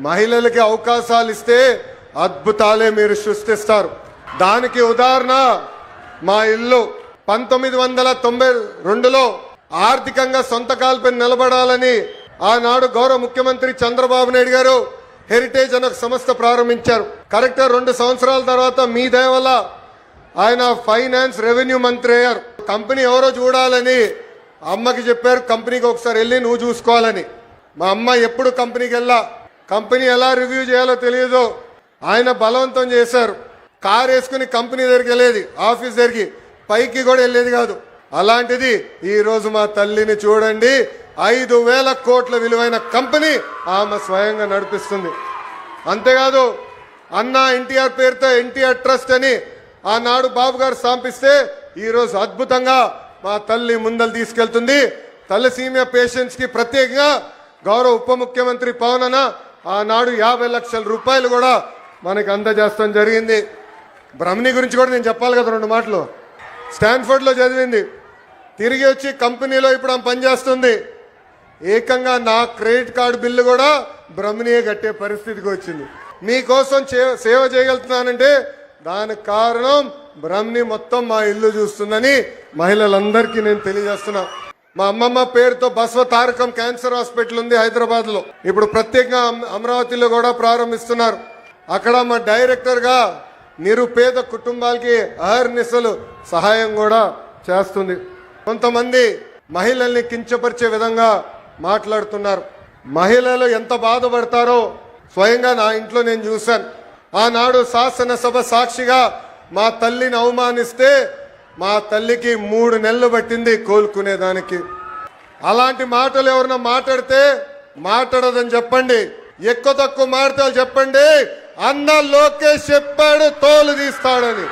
మహిళలకి అవకాశాలు ఇస్తే అద్భుతాలే మీరు సృష్టిస్తారు. దానికి ఉదాహరణ మా ఇల్లు. పంతొమ్మిది వందల తొంభై రెండులో ఆర్థికంగా సొంత కాల్పై నిలబడాలని ఆనాడు గౌరవ ముఖ్యమంత్రి చంద్రబాబు నాయుడు గారు హెరిటేజ్ అనే సంస్థ ప్రారంభించారు. కరెక్ట్ రెండు సంవత్సరాల తర్వాత మీ దయ వల్ల ఆయన ఫైనాన్స్ రెవెన్యూ మంత్రి అయ్యారు. కంపెనీ ఎవరో చూడాలని అమ్మకి చెప్పారు. కంపెనీకి ఒకసారి వెళ్ళి నువ్వు చూసుకోవాలని. మా అమ్మ ఎప్పుడు కంపెనీకి వెళ్ళా? కంపెనీ ఎలా రివ్యూ చేయాలో తెలియదు. ఆయన బలవంతం చేశారు. కారు వేసుకుని కంపెనీ దగ్గరికి వెళ్ళేది ఆఫీస్ దగ్గరికి. పైకి కూడా వెళ్ళేది కాదు. అలాంటిది ఈరోజు మా తల్లిని చూడండి ఐదు వేల కోట్ల విలువైన కంపెనీ ఆమె స్వయంగా నడిపిస్తుంది. అంతేకాదు అన్న ఎన్టీఆర్ పేరుతో ఎన్టీఆర్ ట్రస్ట్ అని ఆనాడు బాబు గారు స్థాపిస్తే ఈరోజు అద్భుతంగా మా తల్లి ముందలు తీసుకెళ్తుంది. తలసీమియా పేషెంట్స్కి ప్రత్యేకంగా గౌరవ ఉప ముఖ్యమంత్రి పవన్ అన్న ఆనాడు యాభై లక్షల రూపాయలు కూడా మనకి అందజేస్తాం జరిగింది. భ్రమణి గురించి కూడా నేను చెప్పాలి కదా రెండు మాటలు. స్టాన్ఫర్డ్లో చదివింది. తిరిగి వచ్చి కంపెనీలో ఇప్పుడు ఆమె పనిచేస్తుంది. ఏకంగా నా క్రెడిట్ కార్డు బిల్లు కూడా బ్రహ్మణియే కట్టే పరిస్థితికి వచ్చింది. మీకోసం సేవ చేయగలుగుతున్నానంటే దానికి కారణం బ్రహ్మణి మొత్తం మా ఇల్లు చూస్తుందని మహిళలందరికీ నేను తెలియజేస్తున్నా. మా అమ్మమ్మ పేరుతో బస్వ తారకం క్యాన్సర్ హాస్పిటల్ ఉంది హైదరాబాద్లో ఇప్పుడు ప్రత్యేకంగా అమరావతిలో కూడా ప్రారంభిస్తున్నారు. అక్కడ మా డైరెక్టర్గా నిరుపేద కుటుంబాలకి అహర్నిశలు సహాయం కూడా చేస్తుంది. కొంతమంది మహిళల్ని కించపరిచే విధంగా మాట్లాడుతున్నారు. మహిళలు ఎంత బాధపడతారో స్వయంగా నా ఇంట్లో నేను చూశాను. ఆనాడు శాసనసభ సాక్షిగా మా తల్లిని అవమానిస్తే మా తల్లికి మూడు నెలలు పట్టింది కోలుకునేదానికి. అలాంటి మాటలు ఎవరన్నా మాట్లాడితే మాట్లాడదని చెప్పండి. ఎక్కువ తక్కువ మాటలు చెప్పండి. అన్న లోకేష్ చెప్పాడు తోలు తీస్తాడని.